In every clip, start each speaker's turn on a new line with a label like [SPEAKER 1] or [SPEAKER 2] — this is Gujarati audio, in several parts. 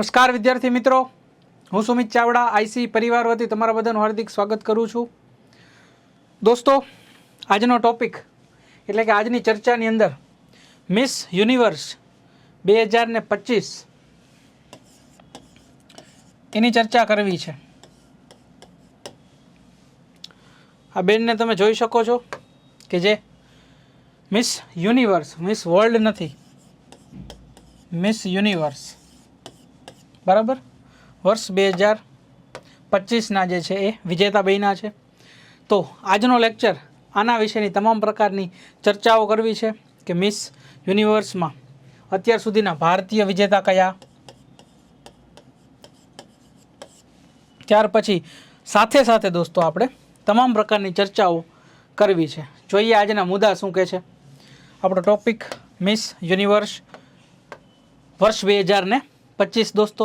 [SPEAKER 1] નમસ્કાર વિદ્યાર્થી મિત્રો. હું સુમિત ચાવડા, આઈસી પરિવાર વતી તમારા બધાનું હાર્દિક સ્વાગત કરું છું. દોસ્તો, આજનો ટોપિક એટલે કે આજની ચર્ચાની અંદર મિસ યુનિવર્સ બે હજાર ને પચીસ એની ચર્ચા કરવી છે. આ બેનને તમે જોઈ શકો છો કે જે મિસ યુનિવર્સ મિસ વર્લ્ડ નથી. મિસ યુનિવર્સ બરાબર? વર્ષ બે હજાર પચીસના જે છે એ વિજેતા બહેના છે. તો આજનો લેક્ચર આના વિશેની તમામ પ્રકારની ચર્ચાઓ કરવી છે કે મિસ યુનિવર્સમાં અત્યાર સુધીના ભારતીય વિજેતા કયા? ત્યાર પછી સાથે સાથે દોસ્તો આપણે તમામ પ્રકારની ચર્ચાઓ કરવી છે. જોઈએ આજના મુદ્દા શું કહે છે. આપણો ટોપિક મિસ યુનિવર્સ વર્ષ બે હજાર ને પચીસ દોસ્તો.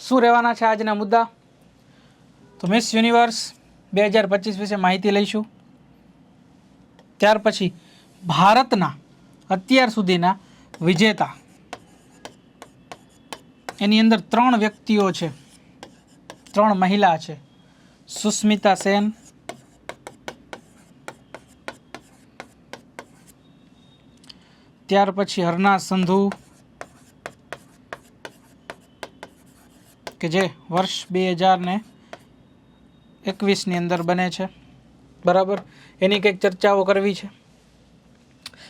[SPEAKER 1] શું રહેવાના છે આજના મુદ્દા? તો મિસ યુનિવર્સ બે હજાર પચીસ વિશે માહિતી લઈશું. ત્યાર પછી ભારતના અત્યાર સુધીના વિજેતા. એની અંદર ત્રણ વ્યક્તિઓ છે. ત્રણ મહિલા છે. સુસ્મિતા સેન, ત્યાર પછી હરના સંધુ કે જે વર્ષ બે હજાર ને એકવીસની અંદર બને છે. બરાબર? એની કંઈક ચર્ચાઓ કરવી છે.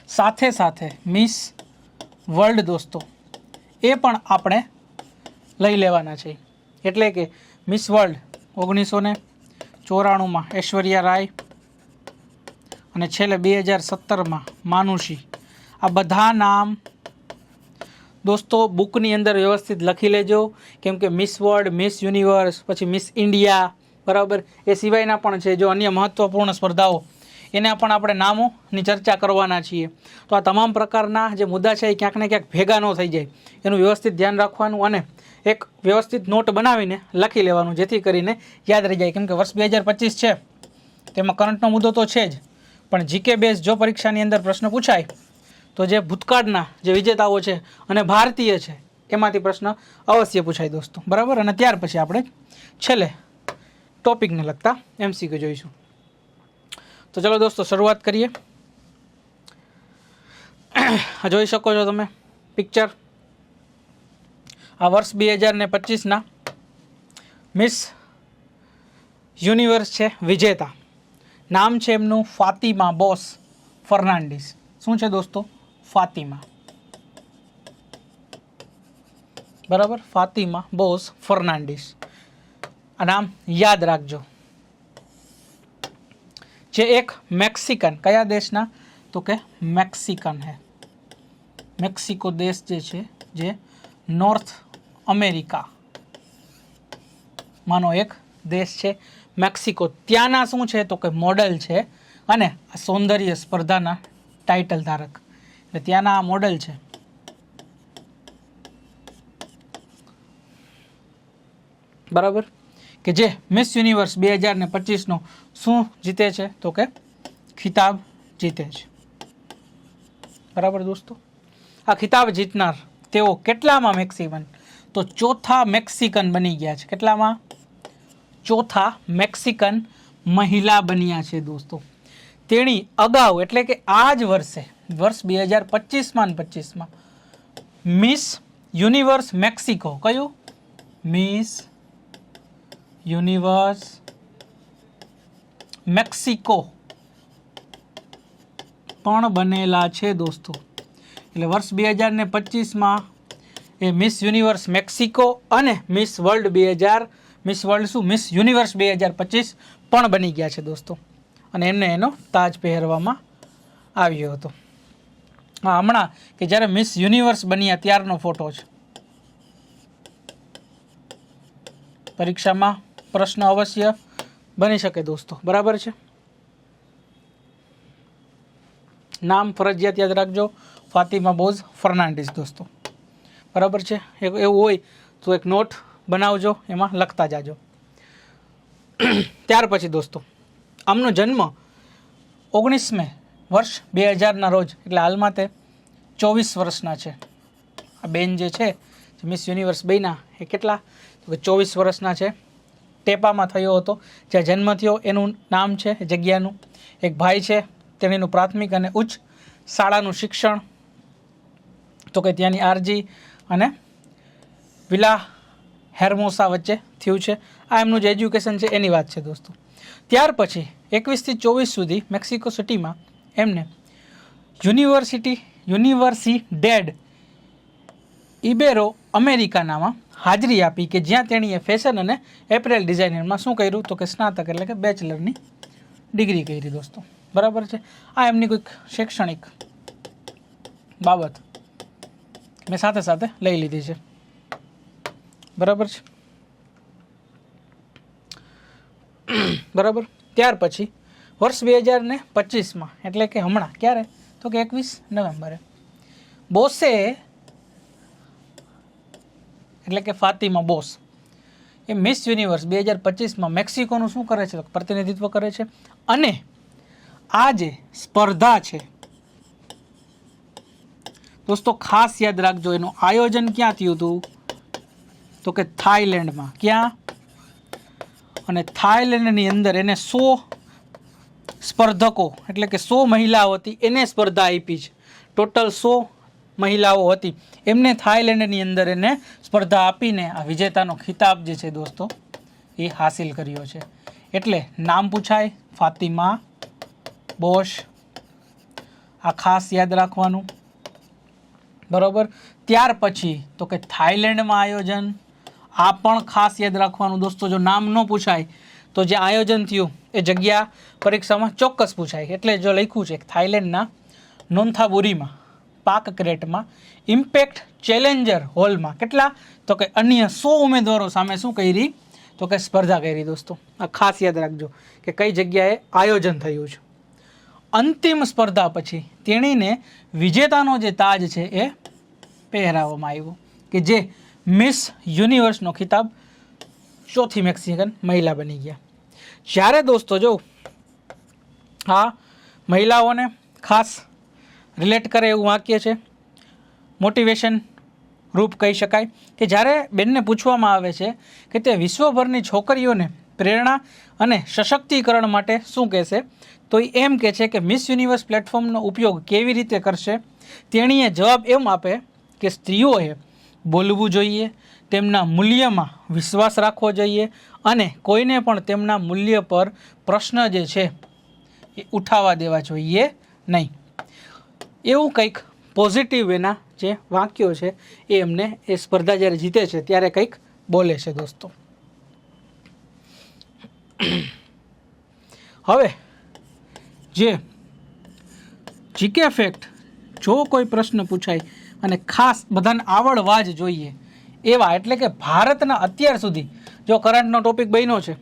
[SPEAKER 1] સાથે સાથે મિસ વર્લ્ડ દોસ્તો, એ પણ આપણે લઈ લેવાના છે. એટલે કે મિસ વર્લ્ડ ઓગણીસો ને ચોરાણુંમાં ઐશ્વર્યા રાય અને છેલ્લે બે હજાર સત્તરમાં માનુષી. આ બધા નામ દોસ્તો, બુકની અંદર વ્યવસ્થિત લખી લેજો. કેમ કે મિસ વર્લ્ડ મિસ યુનિવર્સ પછી મિસ ઇન્ડિયા બરાબર? એ સિવાયના પણ છે. જો અન્ય મહત્ત્વપૂર્ણ સ્પર્ધાઓ, એના પણ આપણે નામોની ચર્ચા કરવાના છીએ. તો આ તમામ પ્રકારના જે મુદ્દા છે, એ ક્યાંક ને ક્યાંક ભેગા ન થઈ જાય. એનું વ્યવસ્થિત ધ્યાન રાખવાનું અને એક વ્યવસ્થિત નોટ બનાવીને લખી લેવાનું, જેથી કરીને યાદ રહી જાય. કેમ કે વર્ષ બે હજાર પચીસ છે. તેમાં કરંટનો મુદ્દો તો છે જ. પણ જીકે બેઝ જો પરીક્ષાની અંદર પ્રશ્ન પૂછાય તો જે ભૂતકાળના જે વિજેતાઓ છે અને ભારતીય છે, એમાંથી પ્રશ્ન અવશ્ય પૂછાય દોસ્તો. બરાબર? અને ત્યાર પછી આપણે છેલ્લે ટોપિકને લગતા એમસીક્યુ જોઈશું. તો ચલો દોસ્તો, શરૂઆત કરીએ. જોઈ શકો છો તમે પિક્ચર. આ વર્ષ બે હજાર ને પચીસના મિસ યુનિવર્સ છે વિજેતા. નામ છે એમનું ફાતિમા બોસ ફર્નાન્ડિસ. શું છે દોસ્તો? ફાતિમા. બરાબર? Fatima Bosch Fernandez. આ નામ યાદ રાખજો. જે એક મેક્સિકન, કયા દેશના? તો કે મેક્સિકન હે. મેક્સિકો દેશ જે છે, જે નોર્થ અમેરિકા. માનો એક દેશ છે, મેક્સિકો. ત્યાંના શું છે? તો કે મોડલ છે અને આ સૌંદર્ય સ્પર્ધાના ટાઇટલ ધારક. એટલે ત્યાંના આ મોડલ છે. બરાબર? કે જે મિસ યુનિવર્સ બે હજાર ને પચીસનો શું જીતે છે? તો કે ખિતાબ જીતે છે. બરાબર દોસ્તો? આ ખિતાબ જીતનાર તેઓ કેટલામાં મેક્સિકન? તો ચોથા મેક્સિકન બની ગયા છે. કેટલામાં? ચોથા મેક્સિકન મહિલા બન્યા છે દોસ્તો. તેણી અગાઉ એટલે કે આ જ વર્ષે વર્ષ બે હજાર પચીસમાં ને પચીસમાં. મિસ યુનિવર્સ મેક્સિકો કયું? મિસ યુનિવર્સ મેક્સિકો પણ બનેલા છે દોસ્તો. એટલે વર્ષ બે હજાર ને પચીસમાં એ મિસ યુનિવર્સ મેક્સિકો અને મિસ વર્લ્ડ બે હજાર મિસ વર્લ્ડ શું? મિસ યુનિવર્સ બે હજાર પચીસ પણ બની ગયા છે દોસ્તો. અને એમને એનો તાજ પહેરવામાં આવ્યો હતો. હા, હમણાં કે જ્યારે મિસ યુનિવર્સ બન્યા ત્યારનો ફોટો છે. પરીક્ષામાં પ્રશ્ન અવશ્ય બની શકે દોસ્તો, બરાબર છે? નામ, ફરજિયાત યાદ રાખજો, ફાતિમા બોઝ ફર્નાન્ડિસ દોસ્તો. બરાબર છે? એવું હોય તો એક નોટ બનાવજો, એમાં લખતા જાજો. ત્યાર પછી દોસ્તો, આમનો જન્મ ઓગણીસ મે વર્ષ બે હજારના રોજ, એટલે હાલમાં તે ચોવીસ વર્ષના છે. આ બેન જે છે મિસ યુનિવર્સ બેના એ કેટલા? તો કે ચોવીસ વર્ષના છે. ટેપામાં થયો હતો. જ્યાં જન્મ થયો, એનું નામ છે જગ્યાનું. એક ભાઈ છે, તેણીનું પ્રાથમિક અને ઉચ્ચ શાળાનું શિક્ષણ. તો કે ત્યાંની આરજી અને વિલા હેરમોસા વચ્ચે થયું છે. આ એમનું જે એજ્યુકેશન છે, એની વાત છે, દોસ્તો. ત્યાર પછી, એકવીસથી ચોવીસ સુધી મેક્સિકો સિટીમાં એમને. યુનિવર્સિટી, યુનિવર્સી ડેડ ઇબેરો અમેરિકાનામાં હાજરી આપી કે જ્યાં તેણીએ ફેશન અને એપ્રેલ ડિઝાઇનરમાં શું કર્યું? તો કે સ્નાતક એટલે કે બેચલરની ડિગ્રી કરી દોસ્તો. બરાબર છે? આ એમની કોઈક શૈક્ષણિક બાબત મેં સાથે સાથે લઈ લીધી છે. બરાબર છે? બરાબર? ત્યાર પછી વર્ષ બે હજાર ને પચીસમાં, એટલે કે હમણાં. ક્યારે? તો કે એકવીસ નવેમ્બરે. બોસે, એટલે કે ફાતિમા બોસ, એ મિસ યુનિવર્સ બે હજાર પચીસમાં મેક્સિકોનું શું કરે છે? પ્રતિનિધિત્વ કરે છે. અને આ જે સ્પર્ધા છે, દોસ્તો, ખાસ યાદ રાખજો, એનું આયોજન ક્યાં થયું હતું? તો કે થાઈલેન્ડમાં ક્યાં? અને થાઈલેન્ડની અંદર એને સો સ્પર્ધકો, એટલે કે સો મહિલાઓ હતી, એને સ્પર્ધા આપી છે. ટોટલ સો મહિલાઓ હતી. એમને થાઈલેન્ડની અંદર એને સ્પર્ધા આપીને આ વિજેતાનો ખિતાબ જે છે દોસ્તો, એ હાસિલ કર્યો છે. એટલે નામ પૂછાય, ફાતિમા બોશ. આ ખાસ યાદ રાખવાનું. બરોબર? ત્યાર પછી તો કે થાઈલેન્ડમાં આયોજન, આ પણ ખાસ યાદ રાખવાનું દોસ્તો, જો નામ ન પૂછાય, તો જે આયોજન થયું એ જગ્યા પરીક્ષામાં ચોક્કસ પૂછાય એટલે જો લખ્યું છે કે થાઈલેન્ડના નોંથાબુરીમાં, પાક ક્રેટમાં, ઇમ્પેક્ટ ચેલેન્જર હોલમાં કેટલા? તો કે અન્ય સો ઉમેદવારો સામે શું કરી? તો કે સ્પર્ધા કરી દોસ્તો. આ ખાસ યાદ રાખજો કે કઈ જગ્યાએ આયોજન થયું છે. અંતિમ સ્પર્ધા પછી તેણીને વિજેતાનો જે તાજ છે એ પહેરાવવામાં આવ્યો કે જે મિસ યુનિવર્સનો ખિતાબ ચોથી મેક્સિકન મહિલા બની ગયા. જ્યારે દોસ્તો, જો આ મહિલાઓને ખાસ રિલેટ કરે એવું વાક્ય છે, મોટિવેશન રૂપ કહી શકાય, કે જ્યારે બેનને પૂછવામાં આવે છે કે તે વિશ્વભરની છોકરીઓને પ્રેરણા અને સશક્તિકરણ માટે શું કહેશે, તો એ એમ કહે છે કે મિસ યુનિવર્સ પ્લેટફોર્મનો ઉપયોગ કેવી રીતે કરશે, તેણીએ જવાબ એમ આપે કે સ્ત્રીઓએ બોલવું જોઈએ, તેમના મૂલ્યમાં વિશ્વાસ રાખવો જોઈએ અને કોઈને પણ તેમના મૂલ્ય પર પ્રશ્ન જે છે, એ ઉઠાવવા દેવા જોઈએ નહીં. એવું કંઈક પોઝિટિવ એના જે વાક્યો છે, એ એમને એ સ્પર્ધા જ્યારે જીતે છે, ત્યારે કંઈક બોલે છે દોસ્તો. હવે, જે જીકે ફેક્ટ જો કોઈ પ્રશ્ન પૂછાય, અને ખાસ બધાને આવડવા જ જોઈએ એવા એટલે કે ભારતના અત્યાર સુધી જો કરંટનો ટોપિક બન્યો છે,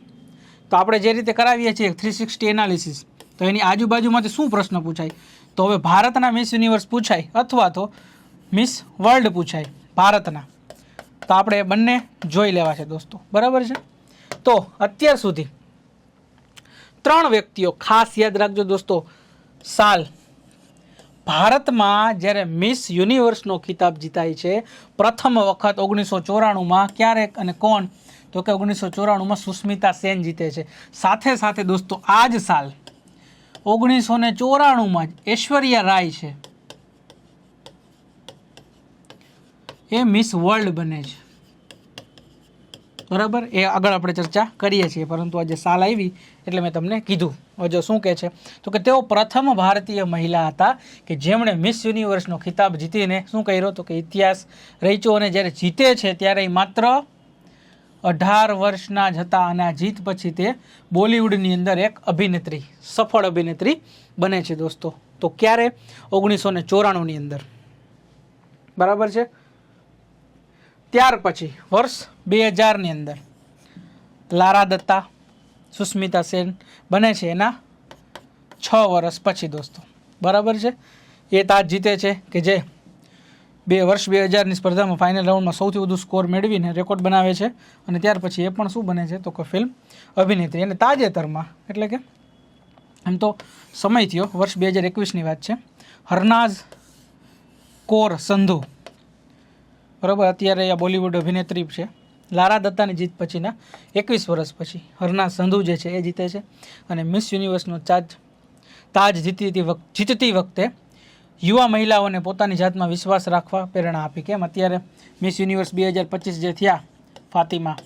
[SPEAKER 1] તો આપણે જે રીતે કરાવીએ છીએ થ્રી સિક્સટી એનાલિસિસ તો એની આજુબાજુમાંથી શું પ્રશ્ન પૂછાય? તો હવે ભારતના મિસ યુનિવર્સ પૂછાય અથવા તો મિસ વર્લ્ડ પૂછાય ભારતના. તો આપણે બંને જોઈ લેવા છે દોસ્તો, બરાબર છે? તો અત્યાર સુધી ત્રણ વ્યક્તિઓ ખાસ યાદ રાખજો દોસ્તો, સાલ ભારતમાં જ્યારે મિસ યુનિવર્સનો ખિતાબ જીતાય છે, પ્રથમ વખત ઓગણીસો ચોરાણુંમાં ક્યારેક અને કોણ? તો કે ઓગણીસો ચોરાણુંમાં સુસ્મિતા સેન જીતે છે. સાથે સાથે દોસ્તો આ જ સાલ ઓગણીસો ને ચોરાણુંમાં જ ઐશ્વર્યા રાય છે. એ મિસ વર્લ્ડ બને છે. બરાબર? એ આગળ આપણે ચર્ચા કરીએ છીએ, પરંતુ આજે સાલ આવી એટલે મેં તમને કીધું. હજુ શું કહે છે? તો કે તેઓ પ્રથમ ભારતીય મહિલા હતા કે જેમણે મિસ યુનિવર્સનો ખિતાબ જીતીને શું કર્યો? તો કે ઇતિહાસ રચ્યો અને જ્યારે જીતે છે ત્યારે એ માત્ર અઢાર વર્ષના જ હતા અને આ જીત પછી તે બોલિવૂડની અંદર એક અભિનેત્રી, સફળ અભિનેત્રી બને છે દોસ્તો. તો ક્યારે? ઓગણીસો ને ચોરાણુંની અંદર. બરાબર છે? ત્યાર પછી, વર્ષ બે હજારની અંદર, લારા દત્તા સુસ્મિતા સેન બને છે એના છ વર્ષ પછી દોસ્તો. બરાબર છે? એ તાજ જીતે છે કે જે બે વર્ષ બે હજારની સ્પર્ધામાં ફાઇનલ રાઉન્ડમાં સૌથી વધુ સ્કોર મેળવીને રેકોર્ડ બનાવે છે અને ત્યાર પછી એ પણ શું બને છે? તો કે ફિલ્મ અભિનેત્રી. અને તાજેતરમાં, એટલે કે એમ તો સમય થયો, વર્ષ બે હજાર એકવીસની વાત છે. હરનાઝ કોર સંધુ. બરાબર? અત્યારે આ બોલિવૂડ અભિનેત્રી છે. લારા દત્તાની જીત પછીના એકવીસ વર્ષ પછી હરના સંધુ જે છે એ જીતે છે અને મિસ યુનિવર્સનો ચાર્જ તાજ જીતતી જીતતી વખતે યુવા મહિલાઓને પોતાની જાતમાં વિશ્વાસ રાખવા પ્રેરણા આપી. કેમ? અત્યારે મિસ યુનિવર્સ બે હજાર પચીસ જે થયા ફાતિમા,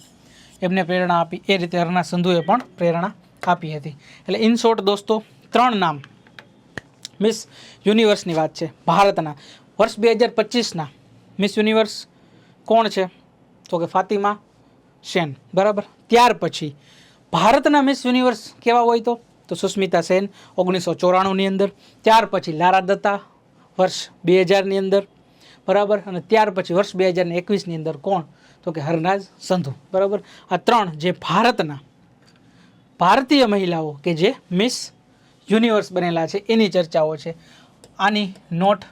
[SPEAKER 1] એમને પ્રેરણા આપી. એ રીતે હરના સંધુએ પણ પ્રેરણા આપી હતી. એટલે ઇન શોર્ટ દોસ્તો, ત્રણ નામ મિસ યુનિવર્સની વાત છે. ભારતના. વર્ષ બે હજાર પચીસના મિસ યુનિવર્સ કોણ છે? તો કે ફાતિમા સેન. બરાબર? ત્યાર પછી ભારતના મિસ યુનિવર્સ કેવા હોય તો? તો સુસ્મિતા સેન ઓગણીસો ચોરાણુંની અંદર. ત્યાર પછી લારા દત્તા વર્ષ બે હજારની અંદર. બરાબર? અને ત્યાર પછી વર્ષ બે હજાર એકવીસની અંદર કોણ? તો કે હરનાજ સંધુ. બરાબર? આ ત્રણ જે ભારતના ભારતીય મહિલાઓ કે જે મિસ યુનિવર્સ બનેલા છે, એની ચર્ચાઓ છે. આની નોટ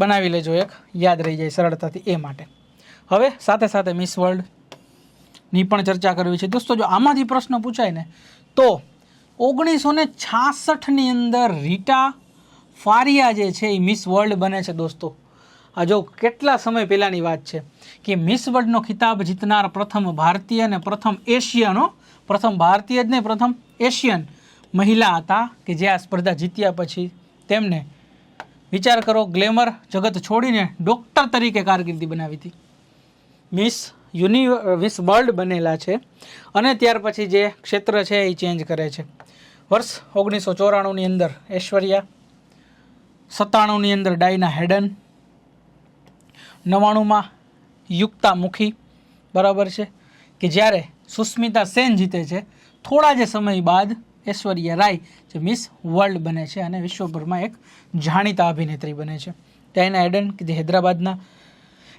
[SPEAKER 1] બનાવી લેજો એક. યાદ રહી જાય સરળતાથી એ માટે. હવે સાથે સાથે મિસ વર્લ્ડની પણ ચર્ચા કરવી છે. દોસ્તો, જો આમાંથી પ્રશ્ન પૂછાય ને, તો ઓગણીસો ને છાસઠની અંદર રીટા ફારિયા જે છે એ મિસ વર્લ્ડ બને છે, દોસ્તો. આ જો કેટલા સમય પહેલાંની વાત છે કે મિસ વર્લ્ડનો ખિતાબ જીતનાર પ્રથમ ભારતીય અને પ્રથમ એશિયનો પ્રથમ ભારતીય જ નહીં, પ્રથમ એશિયન મહિલા હતા કે જે આ સ્પર્ધા જીત્યા પછી તેમને વિચાર કરો, ગ્લેમર જગત છોડીને ડૉક્ટર તરીકે કારકિર્દી બનાવી હતી. મિસ યુનિ મિસ વર્લ્ડ બનેલા છે અને ત્યાર પછી જે ક્ષેત્ર છે એ ચેન્જ કરે છે. વર્ષ ઓગણીસો ચોરાણુંની અંદર ઐશ્વર્યા, સત્તાણુંની અંદર ડાયના હેડન, નવ્વાણુંમાં યુક્તા મુખી બરાબર છે, કે જ્યારે સુસ્મિતા સેન જીતે છે, થોડા જ સમય બાદ ઐશ્વર્યા રાય, જે મિસ વર્લ્ડ બને છે અને વિશ્વભરમાં એક જાણીતા અભિનેત્રી બને છે. ડાયના એડન કે જે હૈદરાબાદના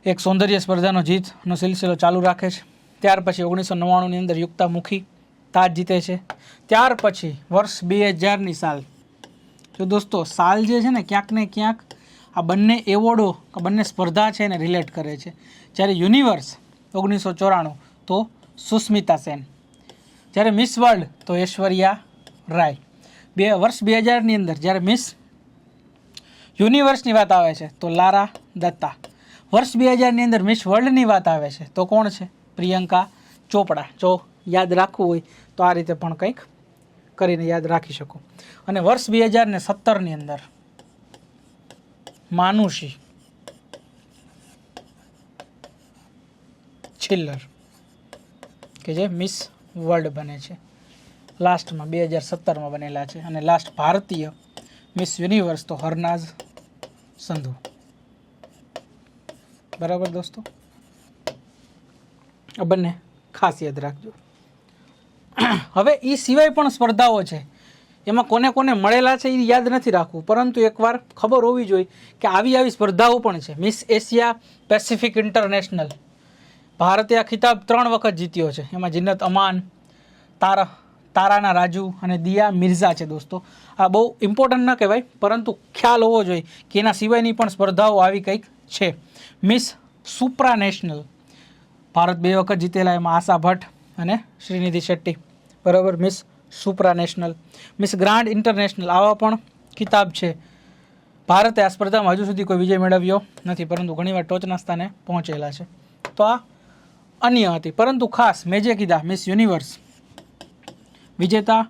[SPEAKER 1] એક સૌંદર્ય સ્પર્ધાનો જીતનો સિલસિલો ચાલુ રાખે છે. ત્યાર પછી ઓગણીસો નવ્વાણુંની અંદર યુક્તા મુખી તાજ જીતે છે. ત્યાર પછી વર્ષ બે હજારની સાલ. જો દોસ્તો, સાલ જે છે ને ક્યાંક ને ક્યાંક આ બંને એવોર્ડો બંને સ્પર્ધા છે એને રિલેટ કરે છે. જ્યારે યુનિવર્સ ઓગણીસો ચોરાણું તો સુસ્મિતા સેન. જ્યારે મિસ વર્લ્ડ તો ઐશ્વર્યા રાય. બે વર્ષ બે હજારની અંદર જ્યારે મિસ યુનિવર્સની વાત આવે છે, તો લારા દત્તા. વર્ષ બે હજારની અંદર મિસ વર્લ્ડની વાત આવે છે, તો કોણ છે? પ્રિયંકા ચોપડા. જો યાદ રાખવું હોય, તો આ રીતે પણ કંઈક કરીને યાદ રાખી શકો. અને વર્ષ બે હજાર ને સત્તરની અંદર માનુષી છિલ્લર, કે જે મિસ વર્લ્ડ બને છે. લાસ્ટમાં બે હજાર સત્તરમાં બનેલા છે અને લાસ્ટ ભારતીય મિસ યુનિવર્સ તો હરનાઝ સંધુ. બરાબર દોસ્તો? આ બંને ખાસ યાદ રાખજો. હવે એ સિવાય પણ સ્પર્ધાઓ છે. એમાં કોને કોને મળેલા છે એ યાદ નથી રાખવું. પરંતુ એકવાર ખબર હોવી જોઈએ કે આવી આવી સ્પર્ધાઓ પણ છે. Miss Asia Pacific international. ભારતે આ ખિતાબ ત્રણ વખત જીત્યો છે. એમાં જિન્નત અમાન તારા તારાના રાજુ અને દિયા મિર્ઝા છે દોસ્તો. આ બહુ ઇમ્પોર્ટન્ટ ન કહેવાય, પરંતુ ખ્યાલ હોવો જોઈએ કે એના સિવાયની પણ સ્પર્ધાઓ આવી કંઈક છે. મિસ સુપ્રા નેશનલ ભારત બે વખત જીતેલા એમાં આશા ભટ્ટ અને શ્રીનિધિ શેટ્ટી. બરાબર miss supranational miss grand international આવા પણ ખિતાબ છે. ભારતે આ સ્પર્ધામાં હજુ સુધી કોઈ વિજય મેળવ્યો નથી, પરંતુ ઘણીવાર ટોચના સ્થાને પહોંચેલા છે. તો આ અન્ય હતી. પરંતુ ખાસ મેં જે કીધા મિસ યુનિવર્સ વિજેતા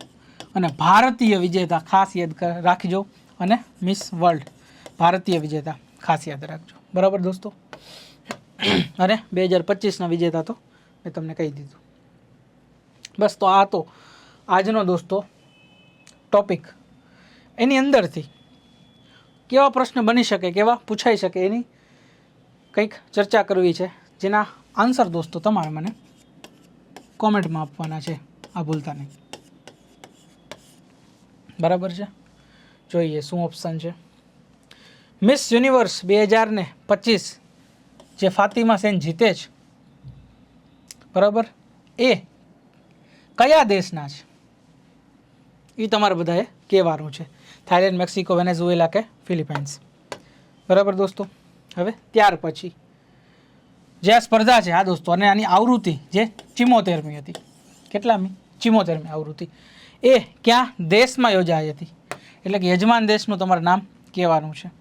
[SPEAKER 1] અને ભારતીય વિજેતા ખાસ યાદ રાખજો. અને મિસ વર્લ્ડ ભારતીય વિજેતા ખાસ યાદ રાખજો. બરાબર દોસ્તો? અને બે હજાર પચીસના વિજેતા તો મેં તમને કહી દીધું. બસ તો આ તો આજનો દોસ્તો ટોપિક એની અંદરથી કેવા પ્રશ્ન બની શકે, કેવા પૂછાઈ શકે એની કંઈક ચર્ચા કરવી છે. જેના આન્સર દોસ્તો તમારે મને કોમેન્ટમાં આપવાના છે. આ ભૂલતા નહીં. બરાબર છે? જોઈએ શું ઓપ્શન છે. મિસ યુનિવર્સ બે હજાર ને પચીસ, જે ફાતિમા સેન જીતે છે. બરાબર? એ કયા દેશના છે? એ તમારે બધાએ કહેવાનું છે. થાઇલેન્ડ, મેક્સિકો, વેનેઝુએલા કે ફિલિપાઇન્સ. બરાબર દોસ્તો? હવે ત્યાર પછી. જે આ સ્પર્ધા છે આ દોસ્તો, અને આની આવૃત્તિ જે ચિમોતેરમી હતી. કેટલામી? ચિમોતેરમી આવૃત્તિ. એ ક્યાં દેશમાં યોજાઈ હતી? એટલે કે યજમાન દેશનું તમારે નામ કહેવાનું છે.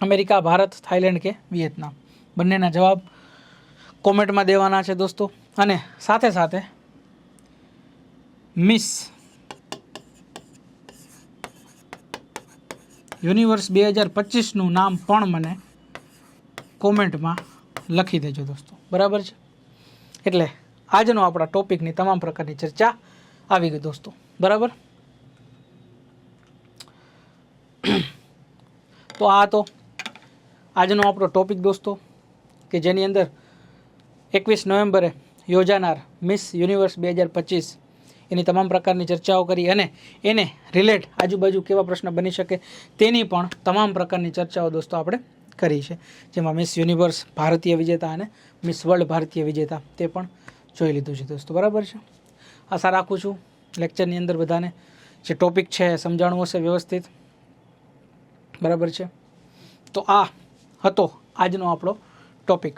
[SPEAKER 1] અમેરિકા, ભારત થાઈલેન્ડ કે વિયેતનામ. બંનેના જવાબ કોમેન્ટમાં દેવાના છે દોસ્તો. અને સાથે સાથે મિસ યુનિવર્સ બે હજાર પચીસનું નામ પણ મને કોમેન્ટમાં લખી દેજો દોસ્તો. બરાબર છે? એટલે આજનો આપણા ટોપિકની તમામ પ્રકારની ચર્ચા આવી ગઈ દોસ્તો. બરાબર? તો આ તો આજનો આપણો ટોપિક દોસ્તો, કે જેની અંદર એકવીસ નવેમ્બરે યોજાનાર મિસ યુનિવર્સ બે હજાર પચીસ એની તમામ પ્રકારની ચર્ચાઓ કરી અને એને રિલેટ આજુબાજુ કેવા પ્રશ્ન બની શકે તેની પણ તમામ પ્રકારની ચર્ચાઓ દોસ્તો આપણે કરી છે. જેમાં મિસ યુનિવર્સ ભારતીય વિજેતા અને મિસ વર્લ્ડ ભારતીય વિજેતા તે પણ જોઈ લીધું છે દોસ્તો. બરાબર છે? આશા રાખું છું લેક્ચરની અંદર બધાને જે ટોપિક છે સમજાણું હશે, વ્યવસ્થિત. બરાબર છે? તો આ હતો આજનો આપણો ટોપિક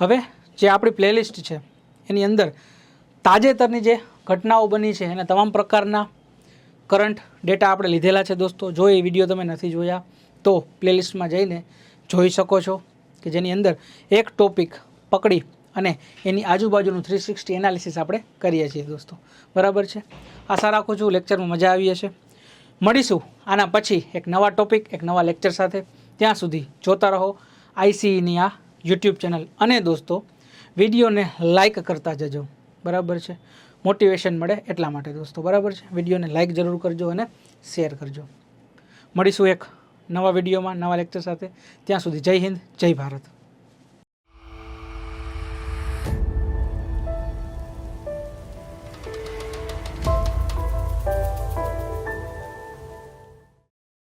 [SPEAKER 1] હવે જે આપણી પ્લેલિસ્ટ છે, એની અંદર તાજેતરની જે ઘટનાઓ બની છે, એના તમામ પ્રકારના કરંટ ડેટા આપણે લીધેલા છે દોસ્તો. જો એ વીડિયો તમે નથી જોયા, તો પ્લેલિસ્ટમાં જઈને જોઈ શકો છો કે જેની અંદર એક ટોપિક પકડી અને એની આજુબાજુનું થ્રી સિક્સટી એનાલિસિસ આપણે કરીએ છીએ દોસ્તો. બરાબર છે? આશા રાખું છું લેક્ચરમાં મજા આવી હશે. મળીશું. આના પછી એક નવા ટોપિક એક નવા લેક્ચર સાથે. ત્યાં સુધી જોતા રહો આઈસીઈની આ યુટ્યુબ ચેનલ અને દોસ્તો, વિડીયોને લાઈક કરતા જજો. બરાબર છે? મોટિવેશન મળે એટલા માટે દોસ્તો. બરાબર છે? વિડીયોને લાઈક જરૂર કરજો અને શેર કરજો. મળીશું એક નવા વિડીયોમાં, નવા લેક્ચર સાથે. ત્યાં સુધી જય હિન્દ, જય ભારત.